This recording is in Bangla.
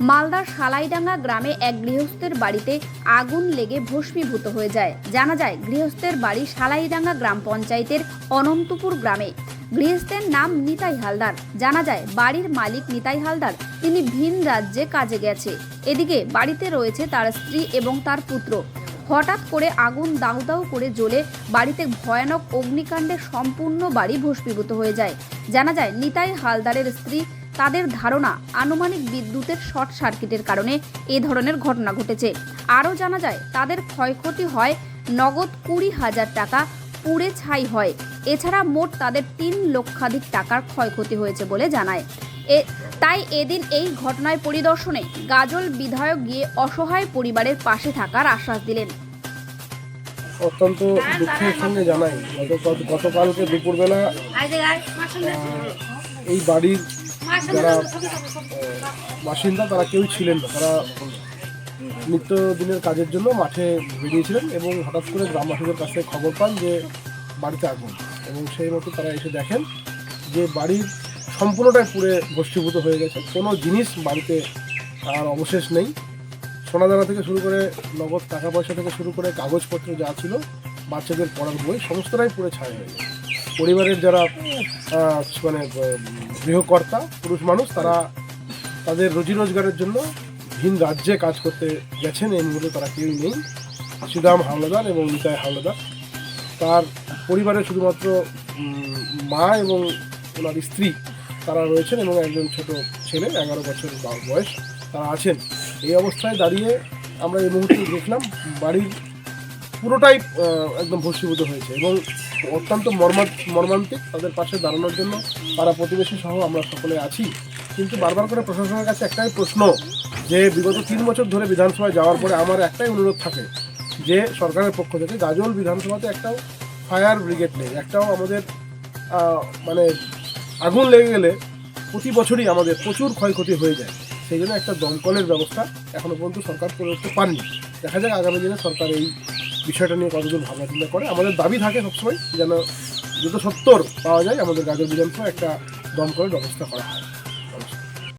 মালদার সালাইডাঙ্গা গ্রামে এক গৃহস্থের বাড়িতে আগুন লেগে ভস্মীভূত হয়ে যায়। জানা যায়, গৃহস্থের বাড়ি সালাইডাঙ্গা গ্রাম পঞ্চায়েতের অনন্তপুর গ্রামে। গৃহস্থের নাম নিতাই হালদার। জানা যায়, বাড়ির মালিক নিতাই হালদার। তিনি ভিন রাজ্যে কাজে গেছে। এদিকে বাড়িতে রয়েছে তার স্ত্রী এবং তার পুত্র। হঠাৎ করে আগুন দাউ দাউ করে জ্বলে বাড়িতে ভয়ানক অগ্নিকাণ্ডে সম্পূর্ণ বাড়ি ভস্মীভূত হয়ে যায়। জানা যায়, নিতাই হালদারের স্ত্রী তাদের ধারণা আনুমানিক বিদ্যুতের শর্ট সার্কিটের কারণে এ ধরনের ঘটনা ঘটেছে। আরও জানা যায়, তাদের ক্ষয়ক্ষতি হয় নগদ কুড়ি হাজার টাকা পুড়ে ছাই হয়। এছাড়া মোট তাদের তিন লক্ষাধিক টাকার ক্ষয়ক্ষতি হয়েছে বলে জানায়। এ, তাই এদিন এই ঘটনায় পরিদর্শনে গাজল বিধায়ক গিয়ে অসহায় পরিবারের পাশে থাকার আশ্বাস দিলেন। অত্যন্ত দুঃখের সঙ্গে জানাই। গত গতকালকে দুপুরবেলা এই বাড়ির যারা বাসিন্দা, তারা কেউ ছিলেন না। তারা নিত্যদিনের কাজের জন্য মাঠে বেরিয়েছিলেন এবং হঠাৎ করে গ্রামবাসীদের কাছ খবর পান যে বাড়িতে আগুন। এবং সেই মতো তারা এসে দেখেন যে বাড়ির সম্পূর্ণটাই পুড়ে ভস্মীভূত হয়ে গেছে। কোনো জিনিস বাড়িতে আর অবশেষ নেই। সোনা দানা থেকে শুরু করে নগদ টাকা পয়সা থেকে শুরু করে কাগজপত্র যা ছিল, বাচ্চাদের পড়ার বই, সমস্তটাই পুরো ছাই হয়ে পরিবারের যারা মানে গৃহকর্তা, পুরুষ মানুষ, তারা তাদের রুজি রোজগারের জন্য ভিন রাজ্যে কাজ করতে গেছেন, এই মুহূর্তে তারা কেউই নেই। সুদাম হাওলাদার এবং নিতাই হাওলাদার। তার পরিবারে শুধুমাত্র মা এবং ওনার স্ত্রী তারা রয়েছেন এবং একজন ছোট ছেলে, এগারো বছর বয়স তারা আছেন। এই অবস্থায় দাঁড়িয়ে আমরা এই মুহূর্তে দেখলাম বাড়ির পুরোটাই একদম ভস্মীভূত হয়েছে এবং অত্যন্ত মর্মা মর্মান্তিক তাদের পাশে দাঁড়ানোর জন্য পাড়া প্রতিবেশী সহ আমরা সকলে আছি। কিন্তু বারবার করে প্রশাসনের কাছে একটাই প্রশ্ন, যে বিগত তিন বছর ধরে বিধানসভায় যাওয়ার পরে আমার একটাই অনুরোধ থাকে, যে সরকারের পক্ষ থেকে গাজল বিধানসভাতে একটাও ফায়ার ব্রিগেড নেই, একটাও আমাদের মানে আগুন লেগে গেলে প্রতি বছরই আমাদের প্রচুর ক্ষয়ক্ষতি হয়ে যায়। সেই জন্য একটা দমকলের ব্যবস্থা এখনও পর্যন্ত সরকার করে উঠতে পারেনি। দেখা যাক আগামী দিনে সরকার এই বিষয়টা নিয়ে কতদূর ভাবনা চিন্তা করে। আমাদের দাবি থাকে সবসময় যেন দুটো সত্তর পাওয়া যায়, আমাদের গাজর বিধানসভা একটা দমকলের ব্যবস্থা করা হয়।